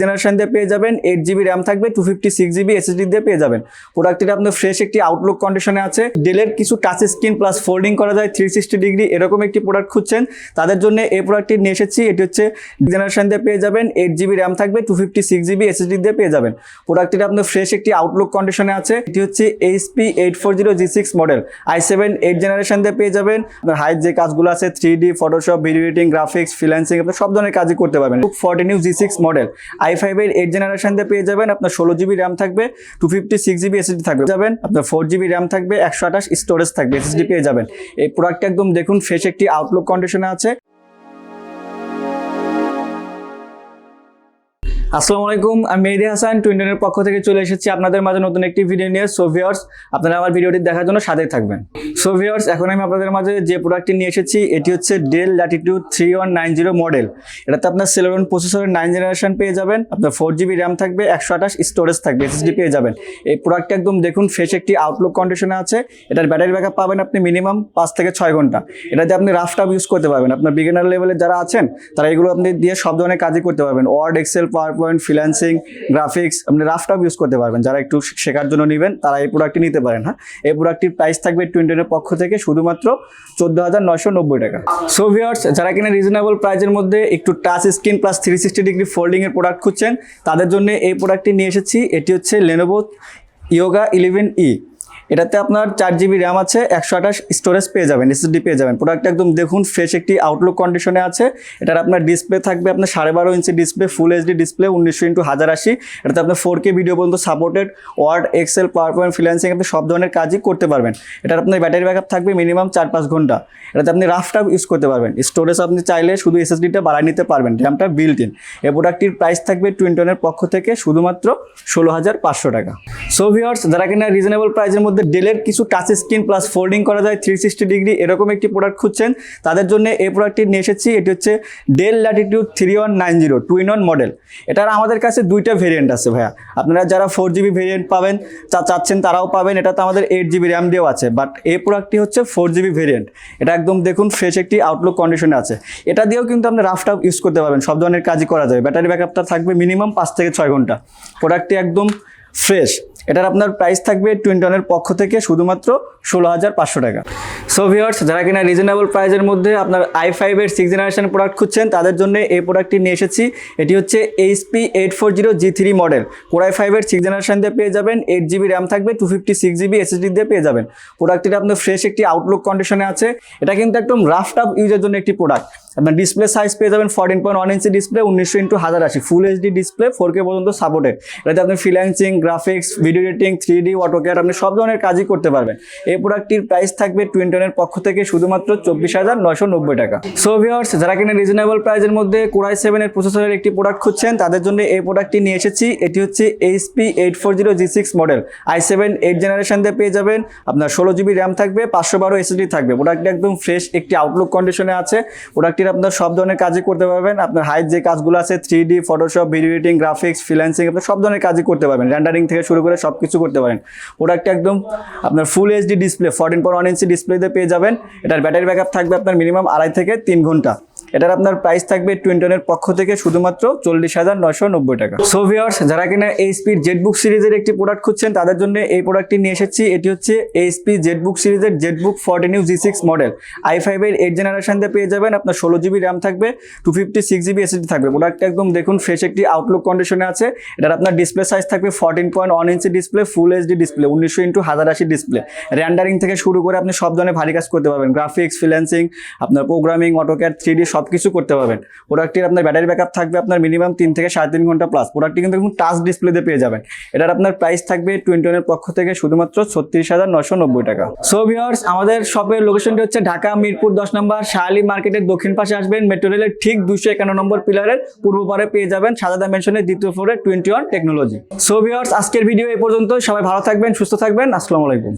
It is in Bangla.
জেনারেশন দিয়ে পেয়ে যাবেন এইট জিবি র্যাম থাকবে two fifty six GB SSD দিয়ে পেয়ে যাবেন। প্রোডাক্টটি আপনার ফ্রেশ একটি আউটলুক কন্ডিশনে আছে। ডেলের কিছু টাচ স্ক্রিন প্লাস ফোল্ডিং করা যায় থ্রি সিক্সটি ডিগ্রি এরকম একটি প্রোডাক্ট খুঁজছেন। তাদের জন্য এই প্রোডাক্টটি নিয়ে এসেছি, এটি হচ্ছে জেনারেশন দিয়ে পেয়ে যাবেন এইট জিবি র্যাম থাকবে two fifty six GB SSD দিয়ে পেয়ে যাবেন। প্রোডাক্টটি আপনার ফ্রেশ একটি আউটলুক কন্ডিশনে আছে, এটি হচ্ছে HP eight four zero G six model i seven eight generation দিয়ে পেয়ে যাবেন। আপনার হাইট যে কাজগুলো আছে three D Photoshop video editing graphics freelancing আপনার সব ধরনের কাজই করতে পারবেন। Fourteen U G six model i ফাইভের এইট জেনারেশন দিয়ে পেয়ে যাবেন, আপনার ষোলো জিবি র্যাম থাকবে two fifty six GB SSD থাকবে, যাবেন, আপনার ফোর জিবি র্যাম থাকবে, একশো আঠাশ স্টোরেজ থাকবে এসএসডি পেয়ে যাবেন। এই প্রোডাক্টটা একদম দেখুন ফ্রেশ একটি আউটলুক কন্ডিশনে আছে। আসসালামু আলাইকুম, আমি মেহেদি হাসান টুইন্টনের পক্ষ থেকে চলে এসেছি আপনাদের মাঝে নতুন একটি ভিডিও নিয়ে। সোভিয়ার্স আপনারা আমার ভিডিওটি দেখার জন্য সাথেই থাকবেন। সোভিয়ার্স এখন আমি আপনাদের মাঝে যে প্রোডাক্টটি নিয়ে এসেছি, এটি হচ্ছে Dell Latitude three one nine zero model এটাতে আপনার সেলেরন প্রসেসরের নাইন জেনারেশন পেয়ে যাবেন, আপনার ফোর জিবি র্যাম থাকবে, একশো আঠাশ স্টোরেজ থাকবে এসএসডি পেয়ে যাবেন। এই প্রোডাক্টটা একদম দেখুন ফ্রেশ একটি আউটলুক কন্ডিশনে আছে। এটার ব্যাটারি ব্যাকআপ পাবেন আপনি মিনিমাম পাঁচ থেকে ছয় ঘণ্টা। এটাতে আপনি রাফ টাপ ইউজ করতে পারবেন। আপনার বিগিনার লেভেলে যারা আছেন, তারা এগুলো আপনি দিয়ে সব ধরনের কাজই করতে পারবেন। Word Excel PowerPoint freelancing graphics আপনি রাফটাও ইউজ করতে পারবেন। যারা একটু শেখার জন্য নেবেন, তারা এই প্রোডাক্টটি নিতে পারেন হ্যাঁ? এই প্রোডাক্টটির প্রাইস থাকবে টুয়েন্টিনের পক্ষ থেকে শুধুমাত্র চোদ্দ হাজার নশো নব্বই টাকা। সো ভিওর্স যারা কিনা রিজনেবল প্রাইসের মধ্যে একটু touch screen plus three sixty degree ফোল্ডিংয়ের product খুঁজছেন, তাদের জন্য এই প্রোডাক্টটি নিয়ে এসেছি। এটি হচ্ছে লেনোভো ইয়োগা ইলেভেন ই এটাতে আপনার চার জিবি র্যাম আছে, একশো আঠাশ স্টোরেজ পেয়ে যাবেন এসএসডি পেয়ে যাবেন। প্রোডাক্ট একদম দেখুন ফ্রেশ একটি আউটলুক কন্ডিশনে আছে। এটার আপনার ডিসপ্লে থাকবে, আপনার সাড়ে বারো ইঞ্চি ডিসপ্লে ফুল এইচডি ডিসপ্লে উনিশশো ইন্টু হাজার আশি। এটাতে আপনার ফোর কে ভিডিও পর্যন্ত supported Word Excel PowerPoint freelancing আপনি সব ধরনের কাজই করতে পারবেন। এটার আপনার ব্যাটারি ব্যাকআপ থাকবে মিনিমাম চার পাঁচ ঘণ্টা। এটাতে আপনি রাফ টাপ ইউজ করতে পারবেন। স্টোরেজ আপনি চাইলে শুধু এসএসডিটা বাড়ায় নিতে পারবেন র্যামটা বিল্ট ইন এই প্রোডাক্টটির প্রাইস থাকবে টুইন্টনের পক্ষ থেকে শুধুমাত্র ষোলো হাজার পাঁচশো টাকা। সো ভিওর্স যারা কিনা রিজনেবল প্রাইসের মধ্যে ডেলের কিছু টাচ স্ক্রিন প্লাস ফোল্ডিং করা যায় থ্রি সিক্সটি ডিগ্রি এরকম একটি প্রোডাক্ট খুঁজছেন। তাদের জন্য এই প্রোডাক্টটি নিয়ে এসেছি, এটি হচ্ছে Dell Latitude three one nine zero two in one model এটার আমাদের কাছে দুইটা ভেরিয়েন্ট আছে ভাইয়া। আপনারা যারা ফোর জিবি ভেরিয়েন্ট পাবেন, চা চাচ্ছেন তারাও পাবেন, এটাতে আমাদের এইট জিবি র্যাম দিয়েও আছে। বাট এই প্রোডাক্টটি হচ্ছে ফোর জিবি ভেরিয়েন্ট এটা একদম দেখুন ফ্রেশ একটি আউটলুক কন্ডিশনে আছে। এটা দিয়েও কিন্তু আপনি রাফ টাফ ইউজ করতে পারবেন, সব ধরনের কাজই করা যাবে ব্যাটারি ব্যাকআপটা থাকবে মিনিমাম পাঁচ থেকে ছয় ঘণ্টা। প্রোডাক্টটি একদম ফ্রেশ এটার আপনার প্রাইস থাকবে টুইন্টনের পক্ষ থেকে শুধুমাত্র ষোলো হাজার পাঁচশো টাকা। সো ভিওর্স যারা কিনা রিজনেবল প্রাইসের মধ্যে আপনার আই ফাইভের সিক্স জেনারেশন প্রোডাক্ট খুঁজছেন, তাদের জন্য এই প্রোডাক্টটি নিয়ে এসেছি। এটি হচ্ছে HP eight four zero G three model core i ফাইভের সিক্স জেনারেশন দিয়ে পেয়ে যাবেন এইট জিবি র্যাম থাকবে two fifty six GB SSD দিয়ে পেয়ে যাবেন। প্রোডাক্টটি আপনার ফ্রেশ একটি আউটলুক কন্ডিশনে আছে। এটা কিন্তু একদম রাফ টাফ ইউজের জন্য একটি প্রোডাক্ট আপনার ডিসপ্লে সাইজ পেয়ে যাবেন ফোরটিন পয়েন্ট ওয়ান ইঞ্চি ডিসপ্লে উনিশশো ইন্টু হাজার আশি। Full HD display four K পর্যন্ত সাপোর্টেড এটাতে আপনি freelancing graphics video editing three D AutoCAD আপনি সব ধরনের কাজই করতে পারবেন। এই প্রোডাক্টটির প্রাইস থাকবে টুইন্টনের পক্ষ থেকে শুধুমাত্র চব্বিশ হাজার নয়শো নব্বই টাকা। সো ভিওর্স যারা কিনা রিজনেবল প্রাইসের মধ্যে কোরাই সেভেনের প্রসেসরের একটি প্রোডাক্ট খুঁজছেন, তাদের জন্য এই প্রোডাক্টটি নিয়ে এসেছি। এটি হচ্ছে HP eight four zero G six model i seven eight generation দিয়ে পেয়ে যাবেন। আপনার ষোলো জিবি র্যাম থাকবে, পাঁচশো বারো এসএসডি থাকবে। প্রোডাক্টটি একদম ফ্রেশ একটি আউটলুক কন্ডিশনে আছে। প্রোডাক্টটির আপনার সব ধরনের কাজই করতে পারবেন। আপনার হাইট যে কাজগুলো আছে three D Photoshop video editing graphics freelancing আপনার সব ধরনের কাজই করতে পারবেন। র্যান্ডারিং থেকে শুরু করে সব কিছু করতে পারেন। প্রোডাক্টটা একদম আপনার full HD display fourteen point one ইঞ্চি ডিসপ্লেতে পেয়ে যাবেন। এটার ব্যাটারি ব্যাকআপ থাকবে আপনার মিনিমাম আড়াই থেকে তিন ঘণ্টা। এটার আপনার প্রাইস থাকবে টুইন্টনের পক্ষ থেকে শুধুমাত্র চল্লিশ হাজার নয়শো নব্বই টাকা। সো ভিওর্স যারা কিনা এইচপির জেটবুক সিরিজের একটি প্রোডাক্ট খুঁজছেন, তাদের জন্য এই প্রোডাক্টটি নিয়ে এসেছি। এটি হচ্ছে এইচপি জেটবুক সিরিজের Jetbook fourteen U G six model i ফাইভের এইট জেনারেশন দিয়ে পেয়ে যাবেন, আপনার ষোলো জিবি র্যাম থাকবে two fifty six GB SSD থাকবে। প্রোডাক্টটা একদম দেখুন ফ্রেশ একটি আউটলুক কন্ডিশনে আছে। এটার আপনার ডিসপ্লে সাইজ থাকবে ফর্টিন পয়েন্ট ওয়ান ইঞ্চি ডিসপ্লে ফুল এইচডি ডিসপ্লে উনিশশো ইন্টু হাজার আশি ডিসপ্লে র্যান্ডারিং থেকে শুরু করে আপনি সব ধরনের ভারী কাজ করতে পারবেন। গ্রাফিক্স ফ্রিল্যান্সিং আপনার প্রোগ্রামিং অটোক্যাড থ্রি ডি সব কিছু করতে পারবেন। প্রোডাক্টটির আপনার ব্যাটারি ব্যাকআপ থাকবে আপনার মিনিমাম তিন থেকে সাড়ে তিন ঘণ্টা প্লাস প্রোডাক্টটি কিন্তু এখন টাচ ডিসপ্লেতে পেয়ে যাবেন। এটার আপনার প্রাইস থাকবে টুয়েন্টনের পক্ষ থেকে শুধুমাত্র ছত্রিশ হাজার নশো নব্বই টাকা। সো ভিওর্স আমাদের শপের লোকেশনটি হচ্ছে ঢাকা মিরপুর দশ নম্বর। শাহালি মার্কেটের দক্ষিণ পাশে আসবেন। মেট্রো রেলের ঠিক দুশো একান্ন নম্বর পিলারের পূর্ব পারে পেয়ে যাবেন সাদাদা মেনশনের দ্বিতীয় ফ্লোরে twenty one technology so viewers আজকের ভিডিও এই পর্যন্ত সবাই ভালো থাকবেন, সুস্থ থাকবেন। আসসালামু আলাইকুম।